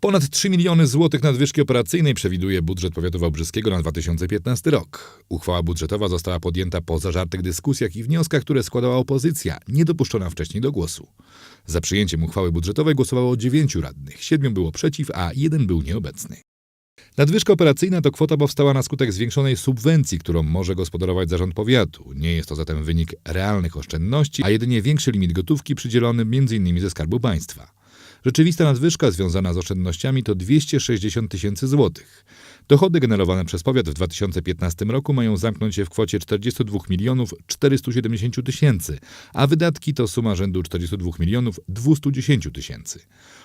Ponad 3 miliony złotych nadwyżki operacyjnej przewiduje budżet powiatu wałbrzyskiego na 2015 rok. Uchwała budżetowa została podjęta po zażartych dyskusjach i wnioskach, które składała opozycja, nie dopuszczona wcześniej do głosu. Za przyjęciem uchwały budżetowej głosowało 9 radnych, 7 było przeciw, a jeden był nieobecny. Nadwyżka operacyjna to kwota powstała na skutek zwiększonej subwencji, którą może gospodarować zarząd powiatu. Nie jest to zatem wynik realnych oszczędności, a jedynie większy limit gotówki przydzielony m.in. ze Skarbu Państwa. Rzeczywista nadwyżka związana z oszczędnościami to 260 tysięcy złotych. Dochody generowane przez powiat w 2015 roku mają zamknąć się w kwocie 42 milionów 470 tysięcy, a wydatki to suma rzędu 42 milionów 210 tysięcy.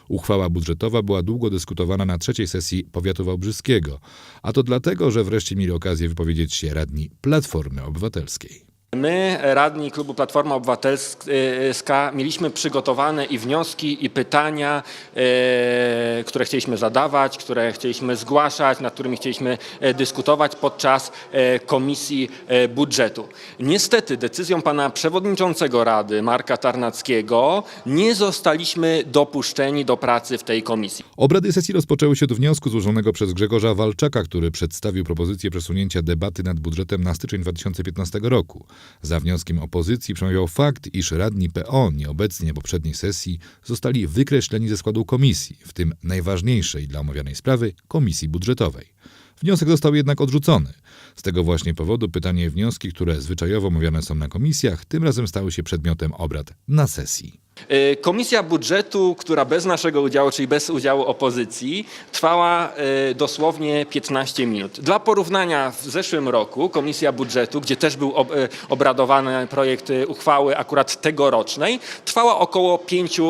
Uchwała budżetowa była długo dyskutowana na trzeciej sesji powiatu wałbrzyskiego, a to dlatego, że wreszcie mieli okazję wypowiedzieć się radni Platformy Obywatelskiej. My, radni klubu Platforma Obywatelska, mieliśmy przygotowane i wnioski, i pytania, e, które chcieliśmy zadawać, które chcieliśmy zgłaszać, nad którymi chcieliśmy e, dyskutować podczas e, komisji e, budżetu. Niestety decyzją pana przewodniczącego Rady, Marka Tarnackiego, nie zostaliśmy dopuszczeni do pracy w tej komisji. Obrady sesji rozpoczęły się od wniosku złożonego przez Grzegorza Walczaka, który przedstawił propozycję przesunięcia debaty nad budżetem na styczeń 2015 roku. Za wnioskiem opozycji przemawiał fakt, iż radni PO nieobecni na poprzedniej sesji zostali wykreśleni ze składu komisji, w tym najważniejszej dla omawianej sprawy komisji budżetowej. Wniosek został jednak odrzucony. Z tego właśnie powodu pytania i wnioski, które zwyczajowo omawiane są na komisjach, tym razem stały się przedmiotem obrad na sesji. E, Komisja budżetu, która bez naszego udziału, czyli bez udziału opozycji, trwała e, dosłownie 15 minut. Dla porównania w zeszłym roku Komisja budżetu, gdzie też był e, obradowany projekt uchwały akurat tegorocznej, trwała około 5 e,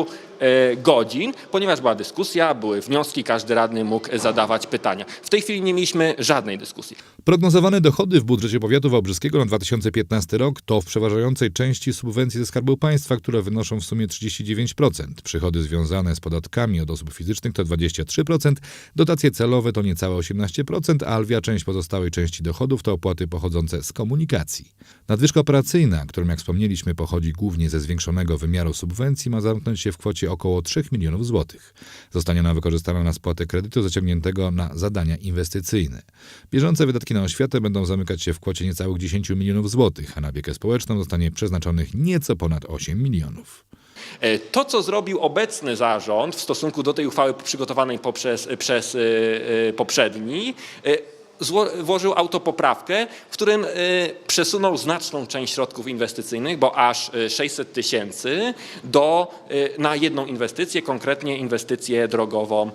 godzin, ponieważ była dyskusja, były wnioski, każdy radny mógł zadawać pytania. W tej chwili nie mieliśmy żadnej dyskusji. Prognozowane dochody w budżecie powiatu wałbrzyskiego na 2015 rok to w przeważającej części subwencje ze Skarbu Państwa, które wynoszą w sumie 39%. Przychody związane z podatkami od osób fizycznych to 23%, dotacje celowe to niecałe 18%, a lwia część pozostałej części dochodów to opłaty pochodzące z komunikacji. Nadwyżka operacyjna, którą jak wspomnieliśmy pochodzi głównie ze zwiększonego wymiaru subwencji, ma zamknąć się w kwocie około 3 milionów złotych. Zostanie ona wykorzystana na spłatę kredytu zaciągniętego na zadania inwestycyjne. Bieżące wydatki na oświatę będą zamykać się w kwocie niecałych 10 milionów złotych, a na opiekę społeczną zostanie przeznaczonych nieco ponad 8 milionów. E, To, co zrobił obecny zarząd w stosunku do tej uchwały przygotowanej poprzez, przez e, e, poprzedni, zło- włożył autopoprawkę, w którym e, przesunął znaczną część środków inwestycyjnych, bo aż e, 600 tysięcy do, e, na jedną inwestycję, konkretnie inwestycję drogową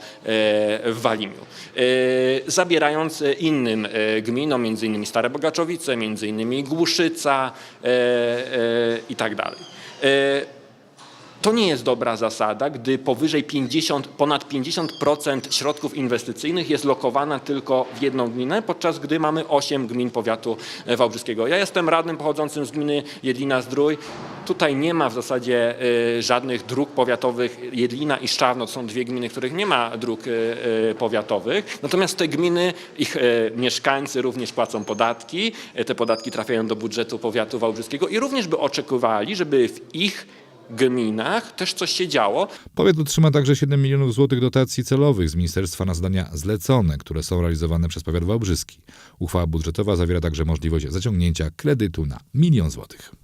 w Walimiu. Zabierając innym gminom, między innymi Stare Bogaczowice, między innymi Głuszyca i tak dalej. To nie jest dobra zasada, gdy powyżej 50, ponad 50% środków inwestycyjnych jest lokowana tylko w jedną gminę, podczas gdy mamy 8 gmin powiatu e, wałbrzyskiego. Ja jestem radnym pochodzącym z gminy Jedlina-Zdrój. Tutaj nie ma w zasadzie e, żadnych dróg powiatowych. Jedlina i Szczawno to są dwie gminy, których nie ma dróg e, powiatowych. Natomiast te gminy, ich mieszkańcy również płacą podatki. Te podatki trafiają do budżetu powiatu wałbrzyskiego i również by oczekiwali, żeby w ich gminach też coś się działo. Powiat otrzyma także 7 milionów złotych dotacji celowych z ministerstwa na zadania zlecone, które są realizowane przez powiat wałbrzyski. Uchwała budżetowa zawiera także możliwość zaciągnięcia kredytu na milion złotych.